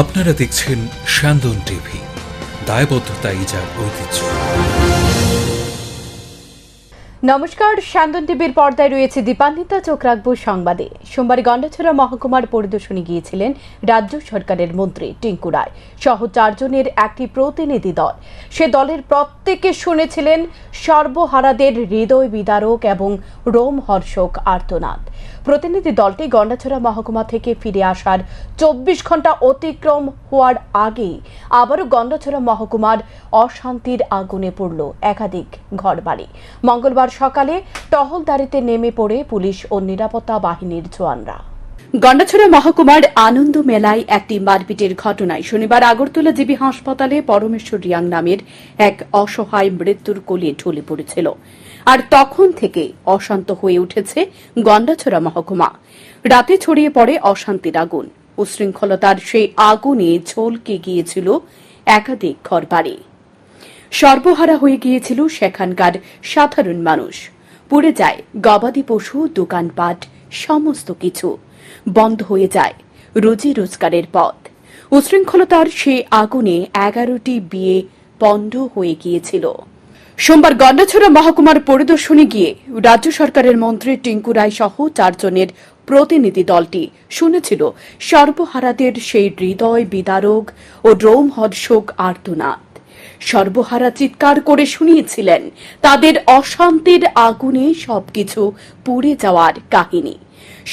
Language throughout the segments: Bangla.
আপনারা দেখছেন স্যান্দন টিভি। দায়বদ্ধতা ইজার ঐতিহ্য। নমস্কার স্যান্দন টিভির পর্দায় রয়েছে দীপান্বিতা, চোখ রাখব সংবাদে। সোমবার গন্ডাছড়া মহকুমার পরিদর্শনে গিয়েছিলেন রাজ্য সরকারের মন্ত্রী টিঙ্কু রায়। সহ চারজনের একটি প্রতিনিধি দল। সে দলের প্রত্যেকে শুনেছিলেন সর্বহারাদের হৃদয় বিদারক এবং রোমহর্ষক আর্তনাদ। প্রতিনিধি দলটি গন্ডাছড়া মহকুমা থেকে ফিরে আসার চব্বিশ ঘণ্টা অতিক্রম হওয়ার আগেই আবারও গন্ডাছড়া মহকুমার অশান্তির আগুনে পড়ল একাধিক ঘরবাড়ি। মঙ্গলবার সকালে টহলদারিতে নেমে পড়ে পুলিশ ও নিরাপত্তা বাহিনীর জওয়ানরা। গন্ডাছড়া মহকুমার আনন্দ মেলায় একটি মারপিটের ঘটনায় শনিবার আগরতলা জিবি হাসপাতালে পরমেশ্বর রিয়াং নামের এক অসহায় মৃত্যুর কোলে ঢলে পড়েছিল। আর তখন থেকে অশান্ত হয়ে উঠেছে গন্ডাছড়া মহকুমা। রাতে ছড়িয়ে পড়ে অশান্তির আগুন। উশৃঙ্খলতার সেই আগুনে ঝলকে গিয়েছিল একাধিক ঘরবাড়ি। সর্বহারা হয়ে গিয়েছিল সেখানকার সাধারণ মানুষ। পুড়ে যায় গবাদি পশু, দোকানপাট, সমস্ত কিছু। বন্ধ হয়ে যায় রোজি রোজগারের পথ। উশৃঙ্খলতার সে আগুনে এগারোটি বিয়ে পণ্ড হয়ে গিয়েছিল। সোমবার গন্ডাছড়া মহকুমার পরিদর্শনে গিয়ে রাজ্য সরকারের মন্ত্রী টিঙ্কু রায় সহ চারজনের প্রতিনিধি দলটি শুনেছিল, সর্বহারাদের সেই হৃদয় বিদারক ও রোমহর্ষক আর্তনাদ। সর্বহারা চিৎকার করে শুনিয়েছিলেন। তাদের অশান্তির আগুনে সবকিছু পুড়ে যাওয়ার কাহিনী।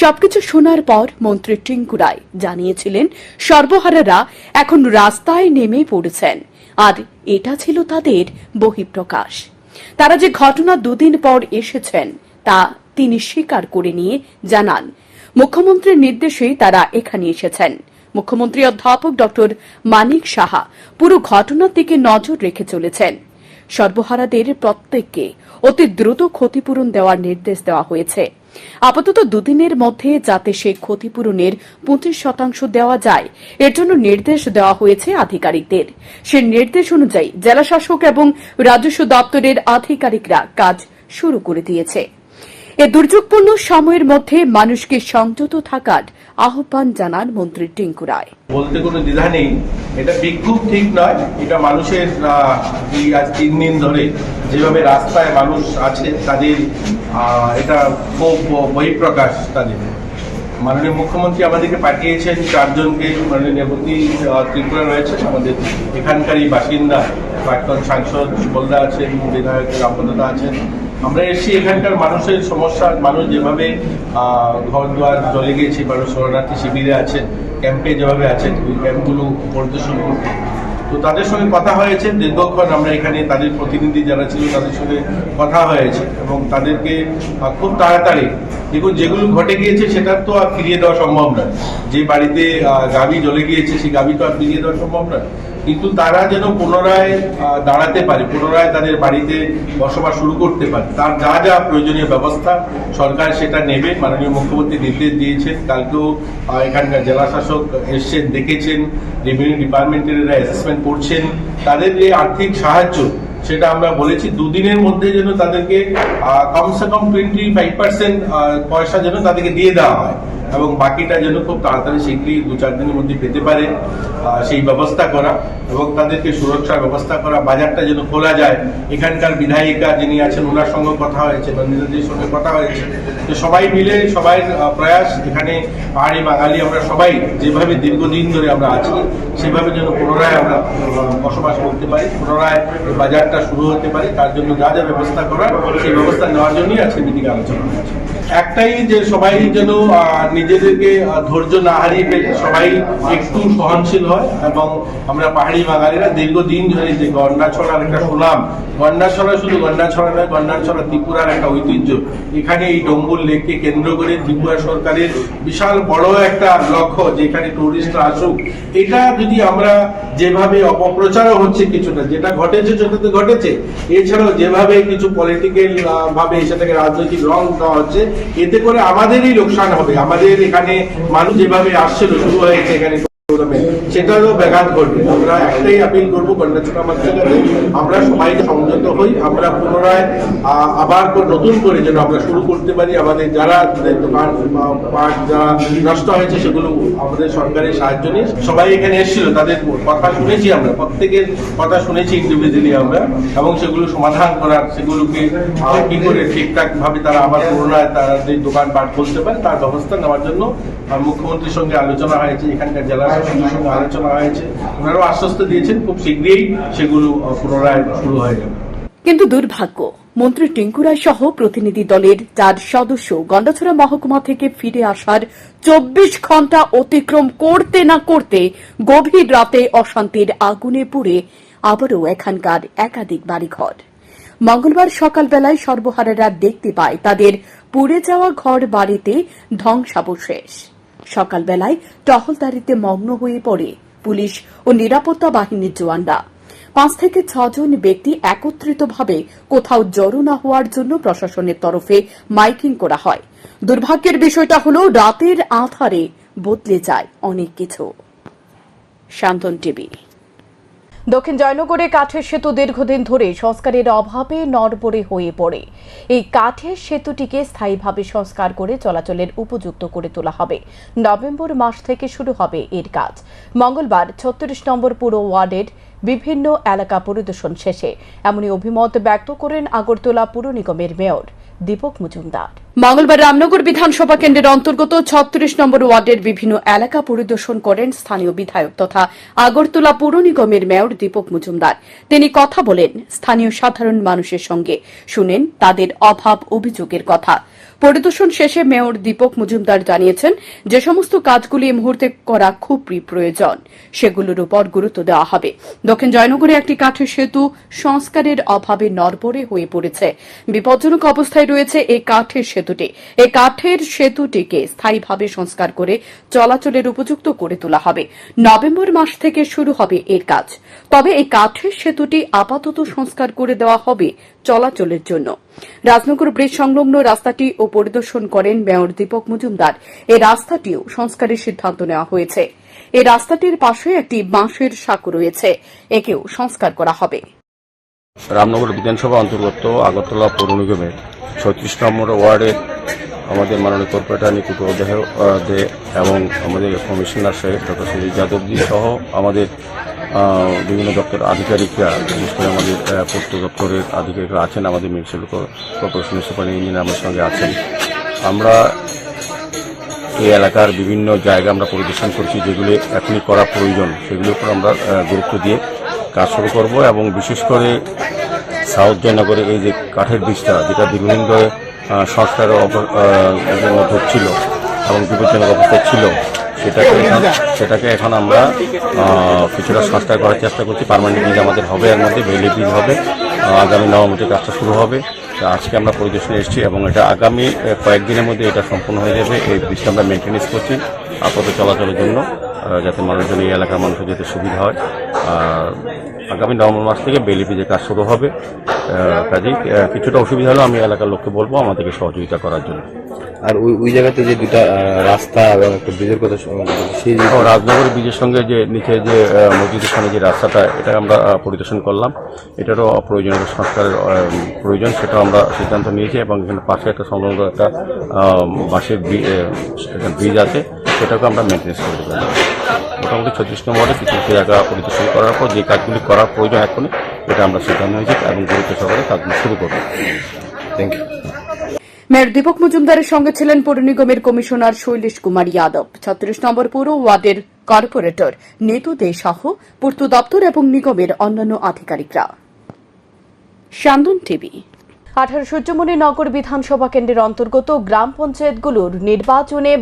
সবকিছু শোনার পর মন্ত্রী টিঙ্কু রায় জানিয়েছিলেন, সর্বহারারা এখন রাস্তায় নেমে পড়েছেন। আর এটা ছিল তাদের বহিঃপ্রকাশ। তারা যে ঘটনা দুদিন পর এসেছেন, তা তিনি স্বীকার করে নিয়ে জানান। মুখ্যমন্ত্রীর নির্দেশেই তারা এখানে এসেছেন। মুখ্যমন্ত্রী অধ্যাপক ডক্টর মানিক সাহা পুরো ঘটনার দিকে নজর রেখে চলেছেন। সর্বহারাদের প্রত্যেককে অতি দ্রুত ক্ষতিপূরণ দেওয়ার নির্দেশ দেওয়া হয়েছে। আপাতত দুদিনের মধ্যে যাতে সে ক্ষতিপূরণের পঁচিশ শতাংশ দেওয়া যায়, এর জন্য নির্দেশ দেওয়া হয়েছে আধিকারিকদের। সে নির্দেশ অনুযায়ী জেলাশাসক এবং রাজস্ব দপ্তরের আধিকারিকরা কাজ শুরু করে দিয়েছে। এ দুর্যোগপূর্ণ সময়ের মধ্যে মানুষকে সংযত থাকার আহ্বান জানান মন্ত্রী টিঙ্কু রায়। বলতে কোনো দ্বিধা নেই। এটা বিক্ষোভ ঠিক নয়, এটা মানুষের আজ তিন দিন ধরে যেভাবে রাস্তায় মানুষ আছে, তাদের এটা খুব বহিঃপ্রকাশ তাদের। মাননীয় মুখ্যমন্ত্রী আমাদেরকে পাঠিয়েছেন, চারজনকে মাননীয় নেপতি ত্রিপুরা রয়েছে, আমাদের এখানকারই বাসিন্দা, প্রাক্তন সাংসদ সুবলদা আছেন, বিধায়ক রামপদা আছেন আমরা এসেছি এখানকার মানুষের সমস্যা, মানুষ যেভাবে ঘর দুয়ার চলে গিয়েছে, মানুষ শরণার্থী শিবিরে আছেন, ক্যাম্পে যেভাবে আছেন, ওই ক্যাম্পগুলো পরিদর্শন করতে তো তাদের সঙ্গে কথা হয়েছে, দীর্ঘক্ষণ আমরা এখানে তাদের প্রতিনিধি যারা ছিল তাদের সঙ্গে কথা হয়েছে এবং তাদেরকে খুব তাড়াতাড়ি দেখুন, যেগুলো ঘটে গিয়েছে সেটা তো আর ফিরিয়ে দেওয়া সম্ভব নয়। যে বাড়িতে গাভী জ্বলে গিয়েছে, সেই গাভী তো আর ফিরিয়ে দেওয়া সম্ভব নয়। কিন্তু তারা যেন পুনরায় দাঁড়াতে পারে, পুনরায় তাদের বাড়িতে বসবাস শুরু করতে পারে। তার যা যা প্রয়োজনীয় ব্যবস্থা সরকার সেটা নেবে, মাননীয় মুখ্যমন্ত্রী নির্দেশ দিয়েছেন। কালকেও এখানকার জেলা শাসক এসছেন, দেখেছেন রেভিনিউ ডিপার্টমেন্টের এরা অ্যাসেসমেন্ট করছেন। তাদের যে আর্থিক সাহায্য সেটা আমরা বলেছি, দুদিনের মধ্যে যেন তাদেরকে কমসে কম টোয়েন্টি ফাইভ পার্সেন্ট পয়সা যেন তাদেরকে দিয়ে দেওয়া হয়। এবং বাকিটা যেন খুব তাড়াতাড়ি শীঘ্রই দু চার দিনের মধ্যে পেতে পারে সেই ব্যবস্থা করা এবং তাদেরকে সুরক্ষার ব্যবস্থা করা, বাজারটা যেন খোলা যায়। এখানকার বিধায়িকা যিনি আছেন ওনার সঙ্গে কথা হয়েছে নন্দিতাজির সঙ্গে কথা হয়েছে। তো সবাই মিলে সবাই প্রয়াস, এখানে পাহাড়ি বাঙালি আমরা সবাই, যেভাবে দীর্ঘদিন ধরে আমরা আছি, সেভাবে যেন পুনরায় আমরা বসবাস করতে পারি, পুনরায় বাজারটা শুরু হতে পারে। তার জন্য যা যা ব্যবস্থা করার, সেই ব্যবস্থা নেওয়ার জন্যই আজকে মিটিং আলোচনা হয়েছে। একটাই যে সবাই যেন নিজেদেরকে ধৈর্য না হারিয়ে ফেলে, সবাই একটু সহনশীল হয় এবং আমরা পাহাড়ি বাঙালিরা দীর্ঘদিন ধরে যে গন্ডাছড়ার একটা সুনাম, গন্ডাছড়া শুধু গন্ডাছড়া নয়, গন্ডাছড়া ত্রিপুরার একটা ঐতিহ্য। এখানে এই ডম্বুর লেককে কেন্দ্র করে ত্রিপুরা সরকারের বিশাল বড় একটা লক্ষ্য, যেখানে টুরিস্টরা আসুক। এটা যদি আমরা যেভাবে অপপ্রচারও হচ্ছে কিছুটা, যেটা ঘটেছে সেটা তো ঘটেছে। এছাড়াও যেভাবে কিছু পলিটিক্যাল ভাবে সেটাকে রাজনৈতিক রং দেওয়া হচ্ছে এতে করে আমাদেরই লোকসান হবে। আমাদের এখানে মানুষ যেভাবে আসছিল শুরু হয়েছে এখানে সেটারও ব্যাঘাত ঘটবে। আমরা একটাই আপিল করব মার্কেটের কাছে। আমরা সবাই সংযত হই। আমরা পুনরায় আবার নতুন করে যেন আমরা শুরু করতে পারি। আমাদের যারা দোকান পাট যারা নষ্ট হয়েছে সেগুলো আমাদের সরকারের সাহায্য নিয়ে সবাই এখানে এসেছিল। তাদের কথা শুনেছি আমরা। প্রত্যেকের কথা শুনেছি ইন্ডিভিজুয়ালি আমরা। এবং সেগুলো সমাধান করার, সেগুলোকে কি করে ঠিকঠাক ভাবে তারা আবার পুনরায় তাদের দোকান পাট খুলতে পারে, তার ব্যবস্থা নেওয়ার জন্য মুখ্যমন্ত্রীর সঙ্গে আলোচনা হয়েছে। এখানকার জেলা সঙ্গে আলোচনা হয়েছে। ওনারাও আশ্বস্ত দিয়েছেন, খুব শীঘ্রই সেগুলো পুনরায় শুরু হয়ে যাবে। কিন্তু দুর্ভাগ্য, মন্ত্রী টিঙ্কু রায় সহ প্রতিনিধি দলের চার সদস্য গন্ডাছড়া মহকুমা থেকে ফিরে আসার চব্বিশ ঘণ্টা অতিক্রম করতে না করতে গভীর রাতে অশান্তির আগুনে পুড়ে আবারও এখানকার একাধিক বাড়িঘর। মঙ্গলবার সকালবেলায় সর্বহারারা দেখতে পায় তাদের পুড়ে যাওয়া ঘর বাড়িতে ধ্বংসাবশেষ। সকালবেলায় টহলদারিতে মগ্ন হয়ে পড়ে পুলিশ ও নিরাপত্তা বাহিনীর জওয়ানরা। পাঁচ থেকে ছজন ব্যক্তি একত্রিতভাবে কোথাও জড়ো না হওয়ার জন্য প্রশাসনের তরফে মাইকিং করা হয়। দুর্ভাগ্যের বিষয়টা হল, রাতের আধারে বদলে যায় অনেক কিছু। শান্তন টিভি। দক্ষিণ জয়নগরে কাঠের সেতু দীর্ঘদিন ধরে সংস্কারের অভাবে নড়বড়ে হয়ে পড়ে। এই কাঠের সেতুটিকে স্থায়ীভাবে সংস্কার করে চলাচলের উপযুক্ত করে তোলা হবে। নভেম্বর মাস থেকে শুরু হবে এর কাজ। মঙ্গলবার ছত্রিশ নম্বর পুর ওয়ার্ডের বিভিন্ন এলাকা পরিদর্শন শেষে। এমনই অভিমত ব্যক্ত করেন আগরতলা পুর নিগমের মেয়র। দীপক মজুমদার। মঙ্গলবার রামনগর বিধানসভা কেন্দ্রের অন্তর্গত ছত্রিশ নম্বর ওয়ার্ডের বিভিন্ন এলাকা পরিদর্শন করেন স্থানীয় বিধায়ক তথা আগরতলা পুর নিগমের মেয়র দীপক মজুমদার। তিনি কথা বলেন, স্থানীয় সাধারণ মানুষের সঙ্গে। শুনেন তাদের অভাব অভিযোগের কথা। পরিদর্শন শেষে মেয়র দীপক মজুমদার জানিয়েছেন, যে সমস্ত কাজগুলি এই মুহূর্তে করা খুবই প্রয়োজন সেগুলোর উপর গুরুত্ব দেওয়া হবে। দক্ষিণ জয়নগরে একটি কাঠের সেতু সংস্কারের অভাবে নরবরে হয়ে পড়েছে। বিপজ্জনক অবস্থায় রয়েছে এই কাঠের সেতুটি। এই কাঠের সেতুটিকে স্থায়ীভাবে সংস্কার করে চলাচলের উপযুক্ত করে তোলা হবে। নভেম্বর মাস থেকে শুরু হবে এর কাজ। তবে এই কাঠের সেতুটি আপাতত সংস্কার করে দেওয়া হবে চলাচলের জন্য। রাজনগর ব্রিজ সংলগ্ন রাস্তাটি ও পরিদর্শন করেন মেয়র দীপক মজুমদার। এই রাস্তাটিও সংস্কারের সিদ্ধান্ত নেওয়া হয়েছে। এই রাস্তাটির পাশে একটি বাঁশের সাঁকো রয়েছে। একেও সংস্কার করা হবে। রামনগর বিধানসভা অন্তর্গত আগরতলা পৌর নিগমের ছত্রিশ নম্বর ওয়ার্ডের আমাদের মাননীয় কর্পোরেটর নিকুট দে এবং আমাদের কমিশনার সাহেব ডক্টর সুজিত যাদবজি সহ আমাদের বিভিন্ন দপ্তর আধিকারিকরা বিশেষ করে আমাদের পূর্ত দপ্তরের আধিকারিকরা আছেন আমাদের মিউনিসিপ্যাল কর্পোরেশনের সুপার ইঞ্জিনিয়ার আমার সঙ্গে আছেন। আমরা এই এলাকার বিভিন্ন জায়গা আমরা পরিদর্শন করছি যেগুলি এখনই করা প্রয়োজন সেগুলোর উপর আমরা গুরুত্ব দিয়ে কাজ শুরু করব এবং বিশেষ করে সাউথ জয়নগরে এই যে কাঠের বীজটা যেটা দীর্ঘদিন ধরে সংস্কারের আহ, জন্য এবং বিপজ্জনক অবস্থায় ছিল সেটাকে এখন সেটাকে এখন আমরা কিছুটা সংস্কার করার চেষ্টা করছি। পার্মানেন্ট ব্রিজ আমাদের হবে এর মধ্যে বেলি ব্রিজ হবে। আগামী থেকে কাজটা শুরু হবে। আজকে আমরা পরিদর্শনে এসেছি এবং এটা আগামী কয়েকদিনের মধ্যে এটা সম্পূর্ণ হয়ে যাবে। এই ব্রিজটা আমরা মেনটেন্স করছি আপাতত চলাচলের জন্য যাতে মানুষজন এই এলাকার মানুষের যাতে সুবিধা হয়। আর আগামী নভেম্বর মাস থেকে বেলি ব্রিজের কাজ শুরু হবে। কাজেই কিছুটা অসুবিধা হলেও আমি এলাকার লোককে বলব আমাদেরকে সহযোগিতা করার জন্য। আর ওই ওই জায়গাতে যে দুটা রাস্তা এবং একটা ব্রিজের কথা সেই রাজনগর ব্রিজের সঙ্গে যে নিচে যে আহ, মসজিদের সামনে যে রাস্তাটা এটা আমরা পরিদর্শন করলাম। এটারও প্রয়োজনীয় সংস্কারের প্রয়োজন সেটাও আমরা সিদ্ধান্ত নিয়েছি এবং এখানে পাশে একটা সংলগ্ন একটা বাঁশের ব্রিজ আছে সেটাকে আমরা মেনটেন্স করে দেবো মোটামুটি ছত্রিশ নম্বরে কিছু কিছু জায়গা পরিদর্শন করার পর যে কাজগুলি করার প্রয়োজন এখনই এটা আমরা সিদ্ধান্ত নিয়েছি এবং গুরুত্ব সহকারে কাজগুলি শুরু করব। থ্যাংক ইউ মেয়র দীপক মজুমদারের সঙ্গে ছিলেন পৌর নিগমের কমিশনার শৈলেশ কুমার যাদব। ছত্রিশ নম্বর পৌর ওয়ার্ডের কর্পোরেটর নেতু দে সহ পূর্ত দপ্তর এবং নিগমের অন্যান্য আধিকারিকরা। টিভি। আঠারো সূর্যমণি নগর বিধানসভা কেন্দ্রের অন্তর্গত গ্রাম পঞ্চায়েতগুলোর নির্বাচনে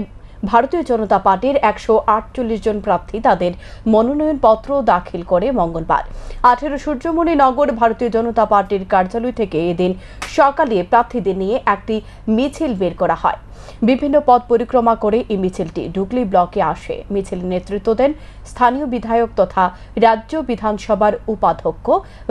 ভারতীয় জনতা পার্টির একশো আটচল্লিশ জন প্রার্থী তাদের মনোনয়নপত্র দাখিল করে মঙ্গলবার। আঠারো সূর্যমণি নগর ভারতীয় জনতা পার্টির কার্যালয় থেকে এদিন সকালে প্রার্থীদের নিয়ে একটি মিছিল বের করা হয়। বিভিন্ন পথ পরিক্রমা করে এই মিছিলটি ডুগলি ব্লকে আসে। মিছিল নেতৃত্ব দেন স্থানীয় বিধায়ক তথা রাজ্য বিধানসভার উপাধ্যক্ষ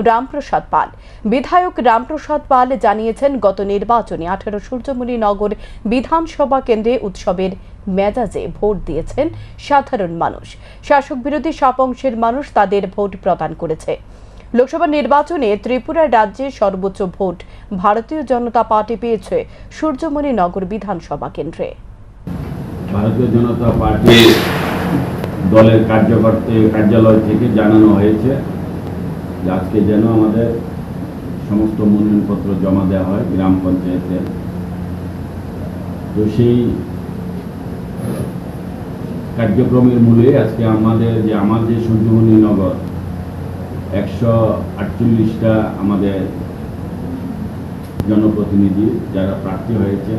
রামপ্রসাদ পাল। বিধায়ক রামপ্রসাদ পাল জানিয়েছেন, গত নির্বাচনে আঠারো সূর্যমণি নগর বিধানসভা কেন্দ্রে উৎসবের মেজাজে ভোট দিয়েছেন সাধারণ মানুষ। শাসক বিরোধী সব অংশের মানুষ তাদের ভোট প্রদান করেছে। লোকসভা নির্বাচনে ত্রিপুরা রাজ্যে সর্বোচ্চ ভোট ভারতীয় জনতা পার্টি পেয়েছে সূর্যমণি নগর বিধানসভা কেন্দ্রে। ভারতীয় জনতা পার্টির দলের কার্যকর্তা কার্যালয় থেকে জানানো হয়েছে আজকে যেন আমাদের সমস্ত মনোনয়নপত্র জমা দেওয়া হয় গ্রাম পঞ্চায়েতে। তো সেই কার্যক্রমের মূলে আজকে আমাদের যে, আমার যে সূর্যমণি নগর, একশো আটচল্লিশটা আমাদের জনপ্রতিনিধি যারা প্রার্থী হয়েছে।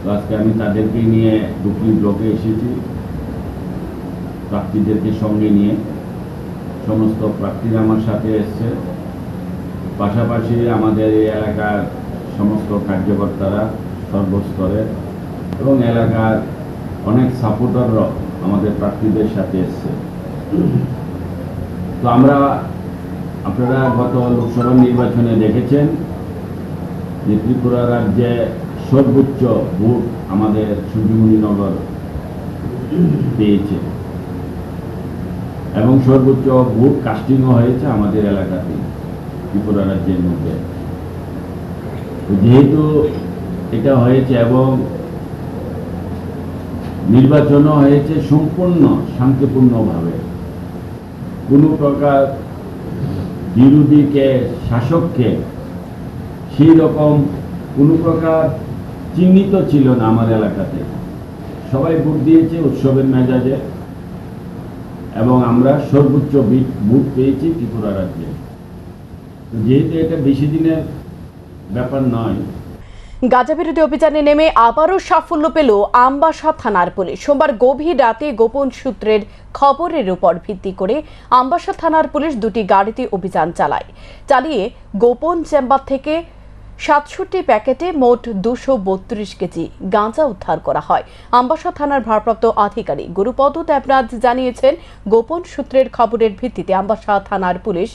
তো আজকে আমি তাদেরকে নিয়ে ডুকলি ব্লকে এসেছি, প্রার্থীদেরকে সঙ্গে নিয়ে। সমস্ত প্রার্থীরা আমার সাথে এসছে। পাশাপাশি আমাদের এই এলাকার সমস্ত কার্যকর্তারা সর্বস্তরের এবং এলাকার অনেক সাপোর্টাররাও আমাদের প্রার্থীদের সাথে এসছে। তো আমরা, আপনারা গত লোকসভা নির্বাচনে দেখেছেন যে ত্রিপুরা রাজ্যে সর্বোচ্চ ভোট আমাদের সূর্যমণিনগর পেয়েছে এবং সর্বোচ্চ ভোট কাস্টিংও হয়েছে আমাদের এলাকাতে ত্রিপুরা রাজ্যের মধ্যে। যেহেতু এটা হয়েছে এবং নির্বাচনও হয়েছে সম্পূর্ণ, শান্তিপূর্ণভাবে। কোনো প্রকার বিরোধীকে, শাসককে সেই রকম কোনো প্রকার চিহ্নিত ছিল না আমার এলাকাতে। সবাই ভোট দিয়েছে উৎসবের মেজাজে এবং আমরা সর্বোচ্চ ভোট পেয়েছি ত্রিপুরা রাজ্যে। যেহেতু এটা বেশি দিনের ব্যাপার নয় গাজা বিরোধী অভিযানে নেমে আবারও সাফল্য পেল আমবাসা থানার পুলিশ। সোমবার গভীর রাতে গোপন সূত্রের খবরের উপর ভিত্তি করে আমবাসা থানার পুলিশ দুটি গাড়িতে অভিযান চালায়। চালিয়ে গোপন চেম্বার থেকে সাতষট্টি প্যাকেটে মোট দুশো বত্রিশ কেজি গাঁজা উদ্ধার করা হয়। আমবাসা থানার ভারপ্রাপ্ত আধিকারিক গুরুপদ দেবনাথ জানিয়েছেন, গোপন সূত্রের খবরের ভিত্তিতে আমবাসা থানার পুলিশ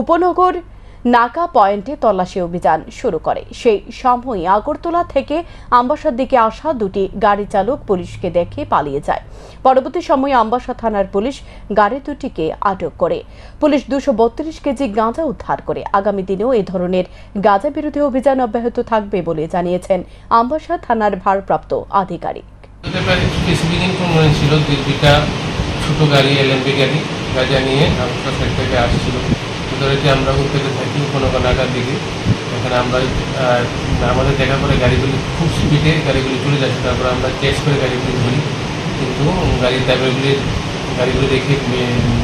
উপনগর নাকা পয়েন্টে তল্লাশি অভিযান শুরু করে। সেই সময় আগরতলা থেকে আম্বাসার দিকে আসা দুটি গাড়ি চালক পুলিশকে দেখে পালিয়ে যায়। পরবর্তী সময়ে আম্বাসা থানার পুলিশ গাড়ি দুটিকে আটক করে। পুলিশ দুশো বত্রিশ কেজি গাঁজা উদ্ধার করে। আগামী দিনেও এ ধরনের গাঁজা বিরোধী অভিযান অব্যাহত থাকবে বলে জানিয়েছেন আমবাসা থানার ভারপ্রাপ্ত আধিকারিক। যে গাড়ি এলএমপি গাড়ি গাড়ি নিয়ে আমরা সাইড থেকে আসছিল। ধরেছি আমরা উত্তরে থাকি কোনো নাগার দিকে এখানে আমরা আমাদের দেখা পরে গাড়িগুলি খুব স্পিডে গাড়িগুলি চলে যাচ্ছে। তারপর আমরা চেস করে গাড়িগুলি ধরি। কিন্তু গাড়ির ড্রাইভারগুলি গাড়িগুলি উম,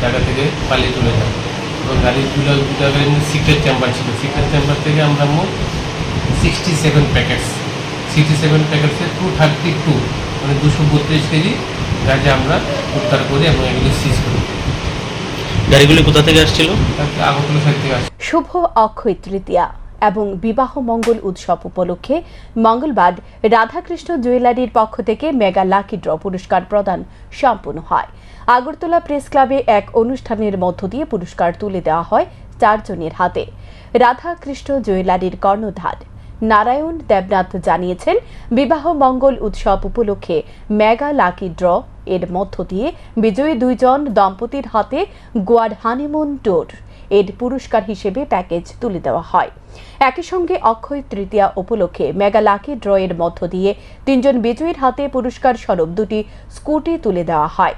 জায়গা থেকে পালিয়ে চলে যায়। এবং গাড়ির দুটো দুটা গাড়ির সিক্রেট চেম্বার ছিল সিক্রেট চেম্বার থেকে আমরা মোট sixty seven packets sixty seven প্যাকেটসে two thirty two মানে দুশো বত্রিশ কেজি গাঁজা আমরা উদ্ধার করি এবং এগুলো সিজ করি। গাড়িগুলি কোথা থেকে আসছিল? শুভ অক্ষয় তৃতীয়া এবং বিবাহ মঙ্গল উৎসব উপলক্ষে মঙ্গলবার রাধাকৃষ্ণ জুয়েলারির পক্ষ থেকে মেগা লাকি ড্র পুরস্কার প্রদান সম্পন্ন হয়। আগরতলা প্রেস ক্লাবে এক অনুষ্ঠানের মধ্য দিয়ে পুরস্কার তুলে দেওয়া হয় চারজনের হাতে। রাধাকৃষ্ণ জুয়েলারির কর্ণধার নারায়ণ দেবনাথ জানিয়েছেন, বিবাহ মঙ্গল উৎসব উপলক্ষে মেগা লাকি ড্র এর মধ্য দিয়ে বিজয়ী দুইজন দম্পতির হাতে গোয়ার হানিমুন ট্যুর এর পুরস্কার হিসেবে প্যাকেজ তুলে দেওয়া হয়। একই সঙ্গে অক্ষয় তৃতীয়া উপলক্ষে মেগা লাকি ড্র এর মধ্য দিয়ে তিনজন বিজয়ীর হাতে পুরস্কার স্বরূপ দুটি স্কুটি তুলে দেওয়া হয়।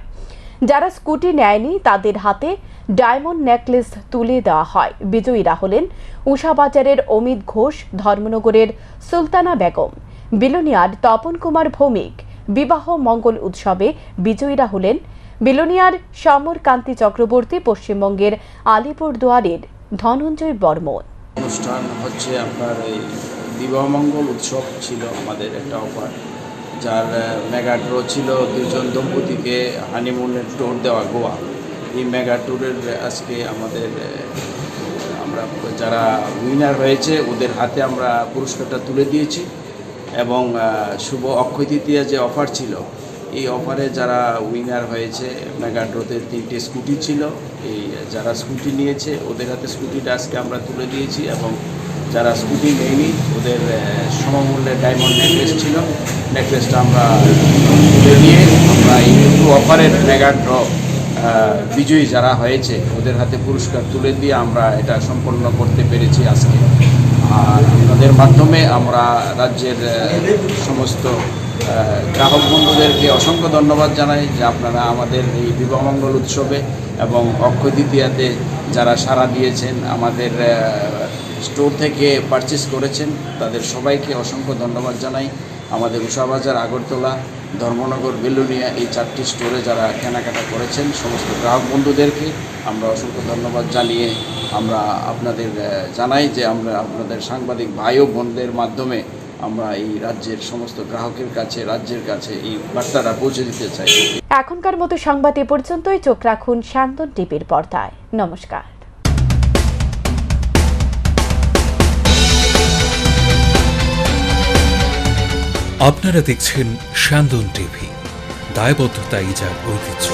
যারা স্কুটি নেয়নি, তাদের হাতে ডায়মন্ড নেকলেস তুলে দেওয়া হয়। বিজয়ীরা হলেন উষাবাজারের অমিত ঘোষ, ধর্মনগরের সুলতানা বেগম। বিলোনিয়ার তপন কুমার ভৌমিক। বিবাহ মঙ্গল উৎসবে বিজয়ীরা হলেন বিলোনিয়ার সমর কান্তি চক্রবর্তী, পশ্চিমবঙ্গের আলিপুরদুয়ারের ধনঞ্জয় বর্মন। অনুষ্ঠান হচ্ছে আপনার এই বিবাহমঙ্গল উৎসব ছিল আমাদের একটা অফার। যার মেগা ড্র ছিল দুজন দম্পতিকে হানিমুনের ট্যুর দেওয়া গোয়া। এই মেগা ট্যুরের আজকে আমাদের আমরা যারা উইনার হয়েছে, ওদের হাতে আমরা পুরস্কারটা তুলে দিয়েছি এবং শুভ অক্ষয় তৃতীয়া যে অফার ছিল, এই অফারে যারা উইনার হয়েছে, মেগা ড্রোতে তিনটে স্কুটি ছিল, এই যারা স্কুটি নিয়েছে, ওদের হাতে স্কুটিটা আজকে আমরা তুলে দিয়েছি এবং যারা স্কুটি নেয়নি, ওদের সমমূল্যে ডায়মন্ড নেকলেস ছিল। নেকলেসটা আমরা তুলে দিয়ে আমরা এই অফারের মেগা বিজয়ী যারা হয়েছে, ওদের হাতে পুরস্কার তুলে দিয়ে আমরা এটা সম্পন্ন করতে পেরেছি আজকে। আর আপনাদের মাধ্যমে আমরা রাজ্যের সমস্ত গ্রাহক বন্ধুদেরকে অসংখ্য ধন্যবাদ জানাই যে আপনারা আমাদের এই বিবাহমঙ্গল উৎসবে এবং অক্ষয় দ্বিতীয়াতে যারা সাড়া দিয়েছেন, আমাদের স্টোর থেকে পারচেস করেছেন, তাদের সবাইকে অসংখ্য ধন্যবাদ জানাই। আমাদের উষাবাজার আগরতলা ধর্মনগর, বেলুনিয়া এই চারটি স্টোরে যারা কেনাকাটা করেছেন, সমস্ত গ্রাহক বন্ধুদেরকে আমরা অসংখ্য ধন্যবাদ জানিয়ে আমরা আপনাদের জানাই যে আমরা আপনাদের সাংবাদিক ভাই ও বোনদের মাধ্যমে আমরা এই রাজ্যের সমস্ত গ্রাহকের কাছে, রাজ্যের কাছে এই বার্তাটা পৌঁছে দিতে চাই। এখনকার মতো সংবাদ এ পর্যন্তই। চোখ রাখুন শান্তন টিভির পর্দায়। নমস্কার। আপনারা দেখছেন স্যান্দন টিভি। দায়বদ্ধতা ইজার ঐতিহ্য।